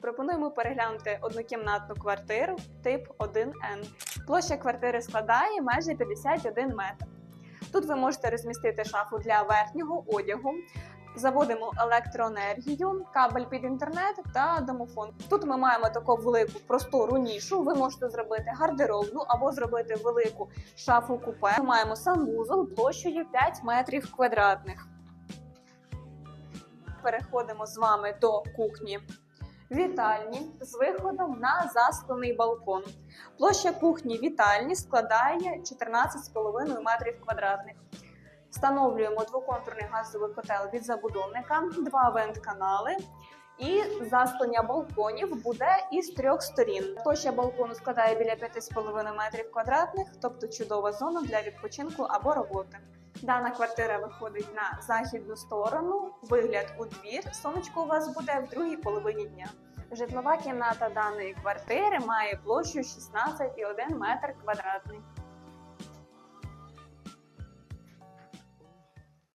Пропонуємо переглянути однокімнатну квартиру тип 1Н. Площа квартири складає майже 51 метр. Тут ви можете розмістити шафу для верхнього одягу. Заводимо електроенергію, кабель під інтернет та домофон. Тут ми маємо таку велику простору нішу. Ви можете зробити гардеробну або зробити велику шафу купе. Ми маємо санвузол площею 5 метрів квадратних. Переходимо з вами до кухні. Вітальні з виходом на засклений балкон. Площа кухні вітальні складає 14,5 метрів квадратних. Встановлюємо двоконтурний газовий котел від забудовника, два вент-канали. І засклення балконів буде із трьох сторін. Площа балкону складає біля 5,5 метрів квадратних, тобто чудова зона для відпочинку або роботи. Дана квартира виходить на західну сторону, вигляд у двір. Сонечко у вас буде в другій половині дня. Житлова кімната даної квартири має площу 16,1 метр квадратний.